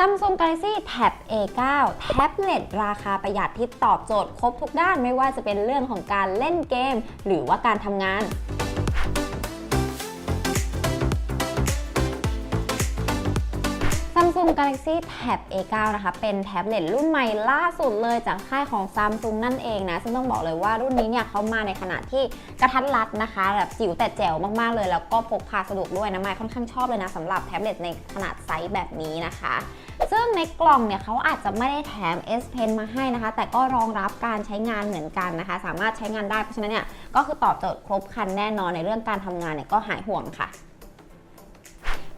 Samsung Galaxy Tab A9 แท็บเล็ตราคาประหยัดที่ตอบโจทย์ครบทุกด้านไม่ว่าจะเป็นเรื่องของการเล่นเกม หรือว่าการทำงาน Samsung Galaxy Tab A9 นะคะ เป็นแท็บเล็ตรุ่นใหม่ล่าสุดเลยจากค่ายของ Samsung นั่นเองนะ ซึ่งต้องบอกเลยว่ารุ่นนี้เนี่ยเขามาในขนาดที่กระทัดรัดนะคะ แบบจิ๋วแต่แจ๋วมากๆเลย แล้วก็พกพาสะดวกด้วยนะไมค์ค่อนข้างชอบเลยนะสำหรับแท็บเล็ตในขนาดไซส์แบบนี้นะคะซึ่งในกล่องเนี่ยเขาอาจจะไม่ได้แถม S Pen มาให้นะคะ แต่ก็รองรับการใช้งานเหมือนกันนะคะ สามารถใช้งานได้เพราะฉะนั้นเนี่ยก็คือตอบโจทย์ครบครันแน่นอนในเรื่องการทำงานเนี่ยก็หายห่วงค่ะ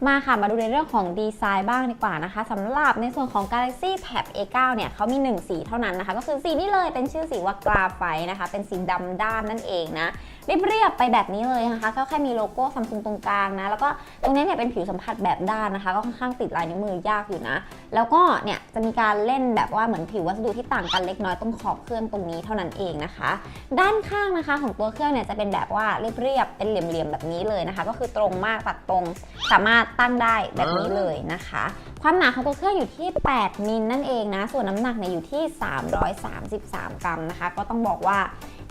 มาค่ะมาดูในเรื่องของดีไซน์บ้างดีกว่านะคะสำหรับในส่วนของ Galaxy Tab A9 เนี่ยเขามี 1 สีเท่านั้นนะคะ ก็คือสีนี้เลยเป็นชื่อสีว่ากราไฟนะคะ เป็นสีดำด้านนั่นเองนะเรียบๆไปแบบนี้เลยนะคะก็แค่มีโลโก้ซัมซุงตรงกลางนะ แล้วก็ตรงนี้เนี่ยเป็นผิวสัมผัสแบบด้านนะคะ ก็ค่อนข้างติดลายนิ้วมือยากอยู่นะ แล้วก็เนี่ยจะมีการเล่นแบบว่าเหมือนผิววัสดุที่ต่างกันเล็กน้อยตรงขอบเครื่องตรงนี้เท่านั้นเองนะคะ ด้านข้างนะคะของตัวเครื่องเนี่ยจะเป็นแบบว่าเรียบๆเป็นเหลี่ยมๆแบบนี้เลยนะคะ ก็คือตรงมากตัดตรงสามารถตั้งได้แบบนี้เลยนะคะ ความหนาของตัวเครื่องอยู่ที่ 8 มิลนั่นเองนะ ส่วนน้ำหนักเนี่ยอยู่ที่ 333 กรัมนะคะ ก็ต้องบอกว่า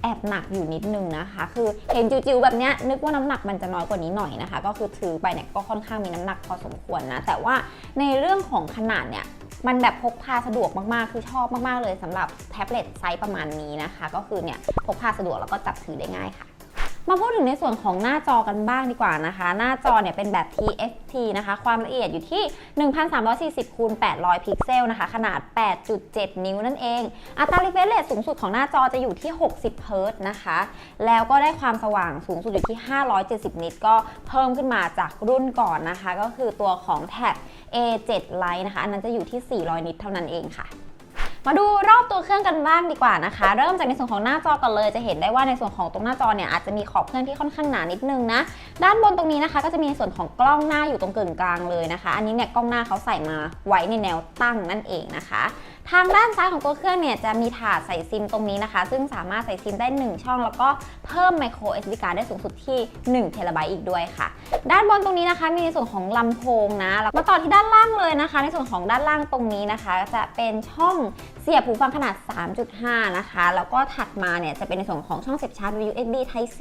แอบหนักอยู่นิดนึงนะคะ คือเห็นจิ๋วๆแบบนี้นึกว่าน้ำหนักมันจะน้อยกว่านี้หน่อยนะคะ ก็คือถือไปเนี่ยก็ค่อนข้างมีน้ำหนักพอสมควรนะ แต่ว่าในเรื่องของขนาดเนี่ยมันแบบพกพาสะดวกมากๆ คือชอบมากๆเลยสำหรับแท็บเล็ตไซส์ประมาณนี้นะคะ ก็คือเนี่ยพกพาสะดวกแล้วก็จับถือได้ง่ายค่ะ มาพูดถึงในส่วนของหน้าจอกันบ้างดีกว่านะคะ หน้าจอเนี่ยเป็นแบบ TFT นะคะ ความละเอียดอยู่ที่ 1340คูณ800 พิกเซลนะคะ ขนาด 8.7 นิ้วนั่นเอง อัตรา refresh rate สูงสุดของหน้าจอจะอยู่ที่ 60 เฮิร์ตนะคะ แล้วก็ได้ความสว่างสูงสุดอยู่ที่ 570 นิต ก็เพิ่มขึ้นมาจากรุ่นก่อนนะคะ ก็คือตัวของแท็บ A7 Lite นะคะ อันนั้นจะอยู่ที่ 400 นิตเท่านั้นเองค่ะ มาดูรอบตัวเครื่องกันบ้างดีกว่านะคะ เริ่มจากในส่วนของหน้าจอกันเลยจะเห็นได้ว่าในส่วนของตรงหน้าจอเนี่ยอาจจะมีขอบเครื่องที่ค่อนข้างหนานิดนึงนะ ด้านบนตรงนี้นะคะก็จะมีส่วนของกล้องหน้าอยู่ตรงกึ่งกลางเลยนะคะ อันนี้เนี่ยกล้องหน้าเขาใส่มาไว้ในแนวตั้งนั่นเองนะคะ ทางด้านซ้ายของตัวเครื่องเนี่ยจะมีถาดใส่ซิมตรงนี้นะคะ ซึ่งสามารถใส่ซิมได้ 1 ช่อง แล้วก็เพิ่ม micro SD card ได้สูงสุดที่1เทราไบต์อีกด้วยค่ะ ด้านบนตรงนี้นะคะ มีในส่วนของลำโพงนะมาต่อที่ด้านล่างเลยนะคะ ในส่วนของด้านล่างตรงนี้นะคะ จะเป็นช่อง สียบหูฟังขนาด 3.5 นะคะ แล้วก็ถัดมาเนี่ยจะเป็นในส่วนของช่องเสียบชาร์จ USB Type C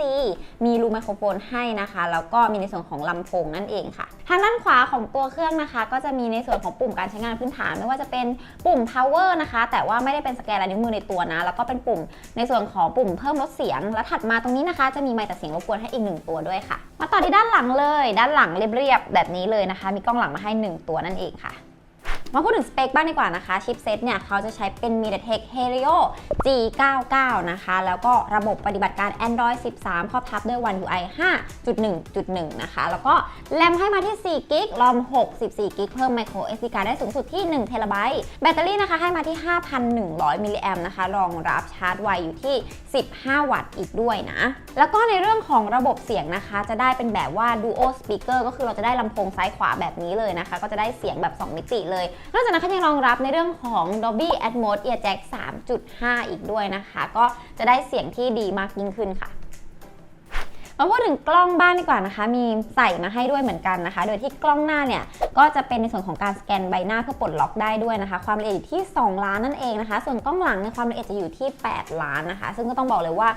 มีรูไมโครโฟนให้นะคะ แล้วก็มีในส่วนของลำโพงนั่นเองค่ะ ทางด้านขวาของตัวเครื่องนะคะ ก็จะมีในส่วนของปุ่มการใช้งานพื้นฐาน ไม่ว่าจะเป็นปุ่ม power นะคะ แต่ว่าไม่ได้เป็นสแกนลายนิ้วมือในตัวนะ แล้วก็เป็นปุ่มในส่วนของปุ่มเพิ่มลดเสียง และถัดมาตรงนี้นะคะ จะมีไมค์ตัดเสียงรบกวนให้อีกหนึ่งตัวด้วยค่ะ มาต่อที่ด้านหลังเลย ด้านหลังเรียบๆแบบนี้เลยนะคะ มีกล้องหลังมาให้หนึ่งตัวนั่นเองค่ะ มาพูดถึงสเปคบ้างดีกว่านะคะ ชิปเซตเนี่ยเขาจะใช้เป็น MediaTek Helio G99 นะคะ แล้วก็ระบบปฏิบัติการ Android 13 ครอบทับด้วย One UI 5.1.1 นะคะ แล้วก็แรมให้มาที่4กิกรอม64กิกเพิ่ม micro SD card ได้สูงสุดที่1เทราไบต์แบตเตอรี่นะคะให้มาที่ 5,100 มิลลิแอมนะคะ รองรับชาร์จไวอยู่ที่ 15 วัตต์อีกด้วยนะ แล้วก็ในเรื่องของระบบเสียงนะคะ จะได้เป็นแบบว่า Duo Speaker ก็คือเราจะได้ลำโพงซ้ายขวาแบบนี้เลยนะคะ ก็จะได้เสียงแบบ 2 มิติเลยนอกจากนั้นเขายังรองรับในเรื่องของ Dolby Atmos Ear Jack 3.5 อีกด้วยนะคะ ก็จะได้เสียงที่ดีมากยิ่งขึ้นค่ะ มาพูดถึงกล้องบ้างดีกว่านะคะ มีใส่มาให้ด้วยเหมือนกันนะคะ โดยที่กล้องหน้าเนี่ยก็จะเป็นในส่วนของการสแกนใบหน้าเพื่อปลดล็อกได้ด้วยนะคะ ความละเอียดอยู่ที่ 2 ล้านนั่นเองนะคะ ส่วนกล้องหลังในความละเอียดจะอยู่ที่ 8 ล้านนะคะ ซึ่งก็ต้องบอกเลยว่า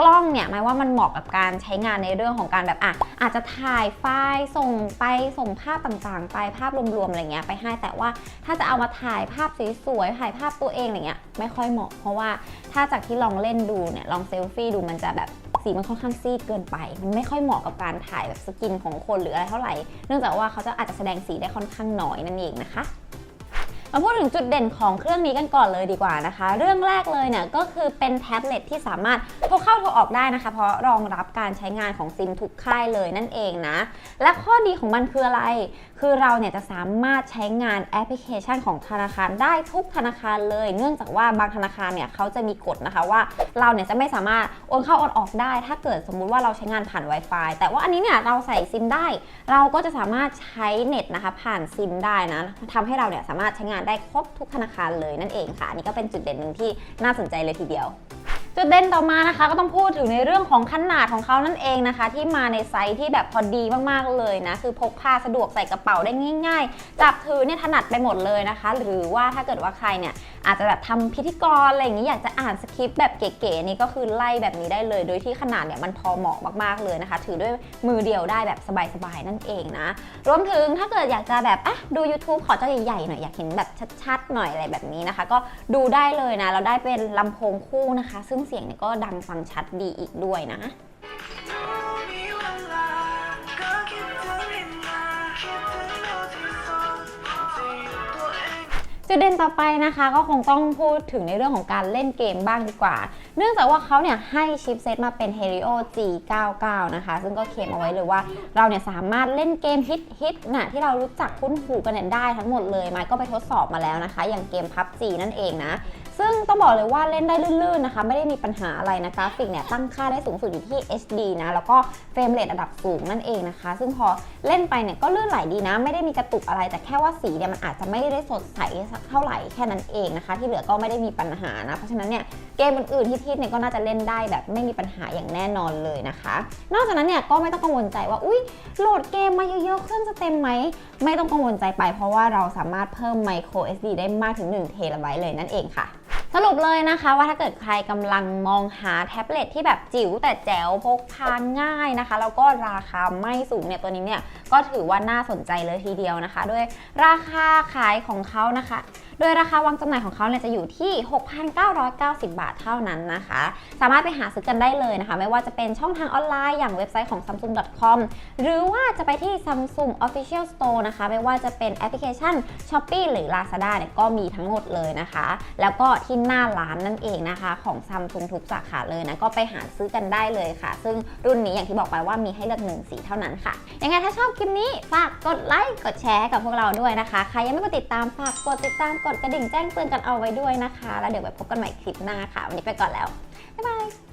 กล้องเนี่ยหมายว่ามันเหมาะกับการใช้งานในเรื่องของการแบบอะอาจจะถ่ายไฟล์ส่งไปส่งภาพต่างๆ ไปภาพรวมๆอะไรเงี้ยไปให้ แต่ว่าถ้าจะเอามาถ่ายภาพสวยๆถ่ายภาพตัวเองอะไรเงี้ยไม่ค่อยเหมาะ เพราะว่าถ้าจากที่ลองเล่นดูเนี่ยลองเซลฟี่ดูมันจะแบบ สีมันค่อนข้างซีดเกินไป มันไม่ค่อยเหมาะกับการถ่ายแบบสกินของคนหรืออะไรเท่าไหร่ เนื่องจากว่าเขาจะอาจจะแสดงสีได้ค่อนข้างน้อยนั่นเองนะคะมาพูดถึงจุดเด่นของเครื่องนี้กันก่อนเลยดีกว่านะคะ เรื่องแรกเลยเนี่ยก็คือเป็นแท็บเล็ตที่สามารถโทรเข้าโทรออกได้นะคะ เพราะรองรับการใช้งานของซิมทุกค่ายเลยนั่นเองนะ และข้อดีของมันคืออะไรคือเราเนี่ยจะสามารถใช้งานแอปพลิเคชันของธนาคารได้ทุกธนาคารเลย เนื่องจากว่าบางธนาคารเนี่ยเขาจะมีกฎนะคะว่าเราเนี่ยจะไม่สามารถโอนเข้าโอนออกได้ ถ้าเกิดสมมุติว่าเราใช้งานผ่าน Wi-Fi แต่ว่าอันนี้เนี่ยเราใส่ซิมได้ เราก็จะสามารถใช้เน็ตนะคะผ่านซิมได้นะทำให้เราเนี่ยสามารถใช้งานได้ครบทุกธนาคารเลยนั่นเองค่ะนี่ก็เป็นจุดเด่นหนึ่งที่น่าสนใจเลยทีเดียว จุดเด่นต่อมานะคะ ก็ต้องพูดถึงในเรื่องของขนาดของเขานั่นเองนะคะ ที่มาในไซส์ที่แบบพอดีมากๆเลยนะ คือพกพาสะดวกใส่กระเป๋าได้ง่าย ๆ จับถือเนี่ยถนัดไปหมดเลยนะคะ หรือว่าถ้าเกิดว่าใครเนี่ยอาจจะแบบทำพิธีกรอะไรอย่างนี้อยากจะอ่านสคริปต์แบบเก๋ๆนี่ก็คือไล่แบบนี้ได้เลย โดยที่ขนาดเนี่ยมันพอเหมาะมากๆเลยนะคะ ถือด้วยมือเดียวได้แบบสบายๆนั่นเองนะ รวมถึงถ้าเกิดอยากจะแบบอะดู YouTube ขอจอใหญ่ๆหน่อยอยากเห็นแบบชัดๆหน่อยอะไรแบบนี้นะคะ ก็ดูได้เลยนะ เราได้เป็นลำโพงคู่นะคะ ซึ่งเสียงเนี่ยก็ดังฟังชัดดีอีกด้วยนะจุดเด่นต่อไปนะคะก็คงต้องพูดถึงในเรื่องของการเล่นเกมบ้างดีกว่า เนื่องจากว่าเขาเนี่ยให้ชิปเซตมาเป็น Helio G99 นะคะ ซึ่งก็เคลมเอาไว้เลยว่าเราเนี่ยสามารถเล่นเกมฮิตฮิตๆนะที่เรารู้จักคุ้นหูกันได้ทั้งหมดเลยไมค์ก็ไปทดสอบมาแล้วนะคะ อย่างเกม PUBG นั่นเองนะ ซึ่งต้องบอกเลยว่าเล่นได้ลื่นๆนะคะ ไม่ได้มีปัญหาอะไรนะกราฟิกเนี่ยตั้งค่าได้สูงสุดอยู่ที่ HD นะแล้วก็เฟรมเรทระดับสูงนั่นเองนะคะ ซึ่งพอเล่นไปเนี่ยก็ลื่นไหลดีนะ ไม่ได้มีกระตุกอะไร แต่แค่ว่าสีเนี่ยมันอาจจะไม่ได้สดใสสักเท่าไหร่แค่นั้นเองนะคะ ที่เหลือก็ไม่ได้มีปัญหานะเพราะฉะนั้นเนี่ยเกมอื่นๆที่ทิศเนี่ยก็น่าจะเล่นได้แบบไม่มีปัญหาอย่างแน่นอนเลยนะคะ นอกจากนั้นเนี่ยก็ไม่ต้องกังวลใจว่าอุ้ยโหลดเกมมาเยอะๆเครื่องจะเต็มไหมไม่ต้องกังวลใจไป เพราะว่าเราสามารถเพิ่ม micro SD ได้มากถึง1เทราไบต์เลยนั่นเองค่ะ สรุปเลยนะคะว่าถ้าเกิดใครกำลังมองหาแท็บเล็ตที่แบบจิ๋วแต่แจ๋วพกพาง่ายนะคะ แล้วก็ราคาไม่สูงเนี่ยตัวนี้เนี่ยก็ถือว่าน่าสนใจเลยทีเดียวนะคะ ด้วยราคาขายของเขานะคะ โดยราคาวางจำหน่ายของเขาเนี่ยจะอยู่ที่ 6,990 บาทเท่านั้นนะคะ สามารถไปหาซื้อกันได้เลยนะคะ ไม่ว่าจะเป็นช่องทางออนไลน์อย่างเว็บไซต์ของ samsung.com หรือว่าจะไปที่ Samsung Official Store นะคะ ไม่ว่าจะเป็นแอปพลิเคชัน Shopee หรือ Lazada เนี่ยก็มีทั้งหมดเลยนะคะ แล้วก็ที่หน้าร้านนั่นเองนะคะ ของ Samsung ทุกสาขาเลยนะ ก็ไปหาซื้อกันได้เลยค่ะ ซึ่งรุ่นนี้อย่างที่บอกไปว่ามีให้เลือกหนึ่งสีเท่านั้นค่ะ ยังไงถ้าชอบคลิปนี้ฝากกดไลค์กดแชร์กับพวกเราด้วยนะคะ ใครยังไม่กดติดตามฝากกดติดตามกดกระดิ่งแจ้งเตือนกันเอาไว้ด้วยนะคะ แล้วเดี๋ยวไปพบกันใหม่คลิปหน้าค่ะ วันนี้ไปก่อนแล้ว บ๊ายบาย